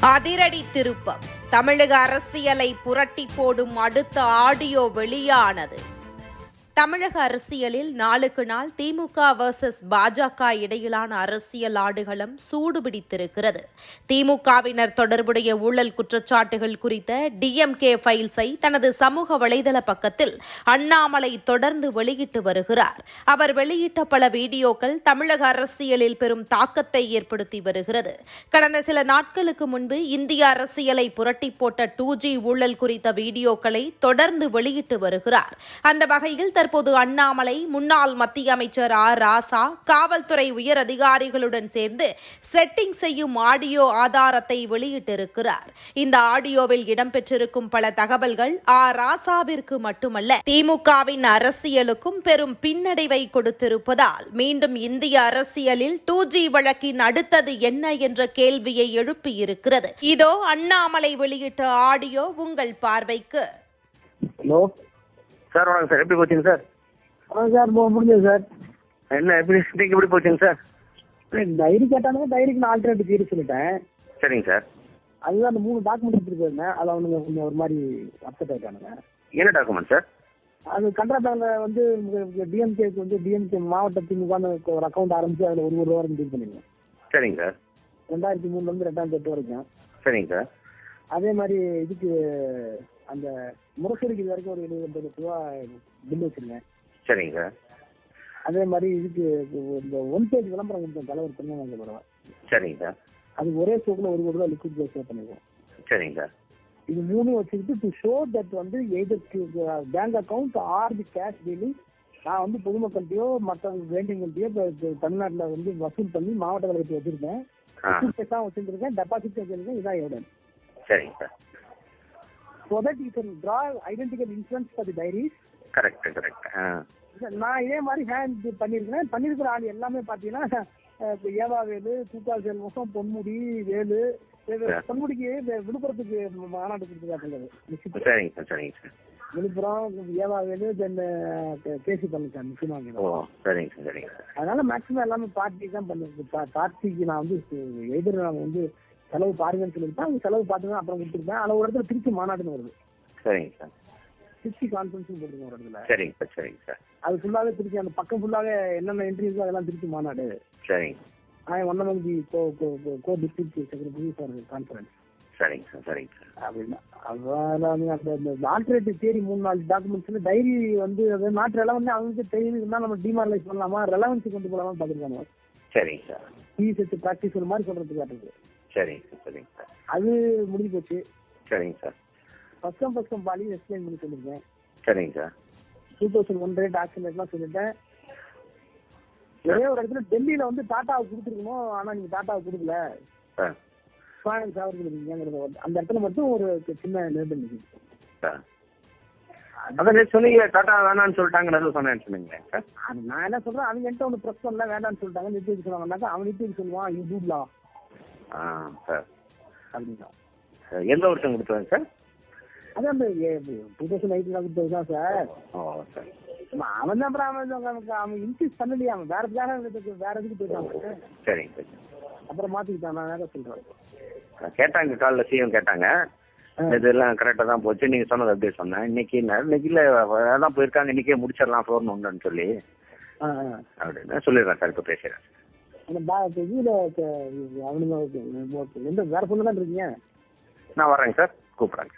அதிரடி திருப்பம். தமிழக அரசியலை புரட்டி போடும் அடுத்த ஆடியோ வெளியானது. தமிழக அரசியலில் நாளுக்கு நாள் திமுக வர்சஸ் பாஜக இடையிலான அரசியல் ஆடுகளம் சூடுபிடித்திருக்கிறது. திமுகவினர் தொடர்புடைய ஊழல் குற்றச்சாட்டுகள் குறித்த டிஎம்கே ஃபைல்ஸை தனது சமூக வலைதள பக்கத்தில் அண்ணாமலை தொடர்ந்து வெளியிட்டு வருகிறார். அவர் வெளியிட்ட பல வீடியோக்கள் தமிழக அரசியலில் பெரும் தாக்கத்தை ஏற்படுத்தி வருகிறது. கடந்த சில நாட்களுக்கு முன்பு இந்திய அரசியலை புரட்டி போட்ட டூ ஜி ஊழல் குறித்த வீடியோக்களை தொடர்ந்து வெளியிட்டு வருகிறார். அந்த வகையில் தற்போது அண்ணாமலை முன்னாள் மத்திய அமைச்சர் ஆர் ராசா காவல்துறை உயர் அதிகாரிகளுடன் சேர்ந்து செட்டிங் செய்யும் ஆடியோ ஆதாரத்தை வெளியிட்டிருக்கிறார். இந்த ஆடியோவில் இடம்பெற்றிருக்கும் பல தகவல்கள் ஆர் ராசாவிற்கு மட்டுமல்ல திமுகவின் அரசியலுக்கும் பெரும் பின்னடைவை கொடுத்திருப்பதால் மீண்டும் இந்திய அரசியலில் டூ ஜி வழக்கின் அடுத்தது என்ன என்ற கேள்வியை எழுப்பியிருக்கிறது. இதோ அண்ணாமலை வெளியிட்ட ஆடியோ உங்கள் பார்வைக்கு. ஹலோ? சார் வணக்கம் சார். எப்படி போச்சுங்க சார்? ஆ சார் முடிஞ்சது சார். என்ன எப்படி இன்னைக்கு எப்படி போச்சுங்க சார்? டைரி கேட்டானுங்க டைரிக்கு நான் ஆல்டர்னேட்டிவ் தீர்வு சொல்லிட்டேன். சரிங்க சார். அதுதான் அந்த மூணு டாக்குமெண்ட் எடுத்துட்டு போயிருந்தேன். அதில் அவனுங்க கொஞ்சம் ஒரு மாதிரி அப்செட் ஆயிட்டானுங்க. என்ன டாக்குமெண்ட் சார்? அது பேங்க்ல வந்து டிஎம்கேக்கு வந்து டிஎம்கே மாவட்ட திமுகன்னு ஒரு அக்கௌண்ட் ஆரம்பிச்சு அதில் ஒரு ஒரு வரைக்கும் டீல் பண்ணிருக்கேன் சரிங்க சார். ரெண்டாயிரத்தி மூணுல இருந்து ரெண்டாயிரத்தி எட்டு வரைக்கும். சரிங்க சார். அதே மாதிரி இதுக்கு இது வரைக்கும் ஒரு எழுபது லட்ச ரூபா பில் வச்சிருக்கேன் சரிங்க. சார் அதே மாதிரி இதுக்கு இந்த ஒன் பேஜ் விளம்பரம் கொடுத்தேன் தலைவர் திருநெல்வேலி பரவா சரிங்க. சார் அதுக்கு ஒரே ஷோக்கில் ஒரு கோடி ரூபா லிக்விட் பே சேவ் பண்ணிருக்கோம். சரிங்க. சார் இது மூணும் வச்சுக்கிட்டு டு ஷோ தட் வந்து எதற்கு bank account or the cash dealing நான் வந்து பொதுமக்கள்கிட்டயோ மற்ற வேண்டியவங்கள்ட்டயோ இப்போ தமிழ்நாட்டில் வந்து வசூல் பண்ணி மாவட்ட கழகத்தை வச்சிருக்கேன் வச்சிருக்கேன் டெபாசிட் வச்சிருக்கேன். இதான் எவிடன்ஸ் சரிங்க sir. So that you can draw identical insurance for the diaries correct correct ஆ நான் இதே மாதிரி ஹேண்ட் பண்ணியிருக்கேன் பண்ணியிருக்கிற ஆள் எல்லாமே பார்த்தீங்கன்னா அஹ், இப்ப ஏவாவேலு தூக்கா செல்வம் பொன்முடி வேலு பொன்முடிக்கு விழுப்புரத்துக்கு மாநாடு கொடுத்துருக்காங்க சரிங்க சார் சரிங்க சார். விழுப்புரம் ஏவாவேலு தென் கேசி பழனிசாமி முக்கியமாக. சரிங்க சார் சரிங்க சார். அதனால மேக்ஸிமம் எல்லாமே பார்ட்டி தான் பண்ணிருக்கு பார்ட்டிக்கு நான் வந்து எதிர் நான் வந்து செலவு பாருங்கன்னு சொல்லியிருப்பேன் அவங்க செலவு பார்த்துங்க அப்புறம் கொடுத்துருப்பேன் அதில் ஒரு இடத்துல திருச்சி மாநாடுன்னு வருது. சரிங்க சார். திருச்சி கான்ஃபரன்ஸ் போட்டுருக்கோம் ஒரு இடத்துல. சரிங்க சார் சரிங்க சார். அது ஃபுல்லாவே திருச்சி அந்த பக்கம் ஃபுல்லாவே என்னென்ன இருக்கோ அதெல்லாம் திருச்சி மாநாடு. சரிங்க. co co co co district secretary for the conference. சரிங்க சார் சரிங்க சார். அப்படின்னா அதான் அந்த அந்த ஆல்டர்னேட்டிவ் தேரி மூணு நாலு டாக்குமெண்ட்ஸ்ல டைரி வந்து அது நாட் ரெலவெண்ட் அவங்களுக்கு தேரி இருந்தா நம்ம டிமாரலைஸ் பண்ணலாமா? ரெலவன்சி கொண்டு போலாமா பார்த்துருக்காங்க. சரிங்க சார். பிஎஸ்எஸ் ப்ராக்டிஸ் ஒரு மாதிரி சொல்றதுக்கு காட்டுது. சரிங்க சார் சரிங்க சார். அது முடிஞ்சு போச்சு. சரிங்க சார். ஃபர்ஸ்ட் ஃபர்ஸ்ட் பாலி எக்ஸ்பிளைன் பண்ணி சொல்லியிருக்கேன் சரிங்க sir. Two thousand one rate action ரேட்லாம் சொல்லிட்டேன். ஒரே ஒரு இடத்துல டெல்லியில வந்து டாட்டாவுக்கு கொடுத்துருக்கணும் ஆனா நீங்க டாட்டாவுக்கு கொடுக்கல. சார் ஃபைனான்ஸ் அவர்களுக்கு நீங்கிறது வந்து- அந்த இடத்துல மட்டும் ஒரு சின்ன நிற்குது சார் அதான் சொன்னீங்க டாட்டா வேணான்னு சொல்லிட்டாங்க நல்ல சொன்னேன்னு சொன்னீங்களே சார். நான் என்ன சொல்றேன் அவங்க என்கிட்ட ஒன்று ப்ரெஸ் பண்ணல வேண்டாம்னு சொல்லிட்டாங்க நிறுத்தி சொன்னாங்கன்னாக்கா அவன் நிறுத்தி சொல்லுவான் யூ டூப்லா ஆ சார். அப்படின்னா எந்த வருஷம் கொடுத்தாங்க சார்? அது அந்த டூ தௌசண்ட் எயிட்ல கொடுத்தது தான் சார். ஓ சார். அவன் தான் அப்புறம் அவன் அவனுக்கு அவன் இன்க்ரீஸ் பண்ணலையே அவன் வேற வேற வேற எதுக்கு போயிட்டாங்க சரிங்க சார் அப்புறம் மாத்திக்கிட்டான் நான் வேற சொல்றேன். கேட்டாங்க காலைல சிஎம் கேட்டாங்க. இதெல்லாம் கரெக்டாக தான் போச்சு. நீங்கள் சொன்னது அப்படியே சொன்னேன். இன்னைக்கு இன்னைக்கு இல்லை அதான் போயிருக்காங்க இன்னைக்கே முடிச்சிடலாம் ஃபோன் ஒன்றுன்னு சொல்லி. அப்படின்னு சொல்லிடுறேன் சார் இப்போ பேசுகிறேன் இதுல அவனுங்க எந்த வேற பொண்ணு தான் இருக்கீங்க நான் வரேங்க சார். கூப்பிட்றேங்க.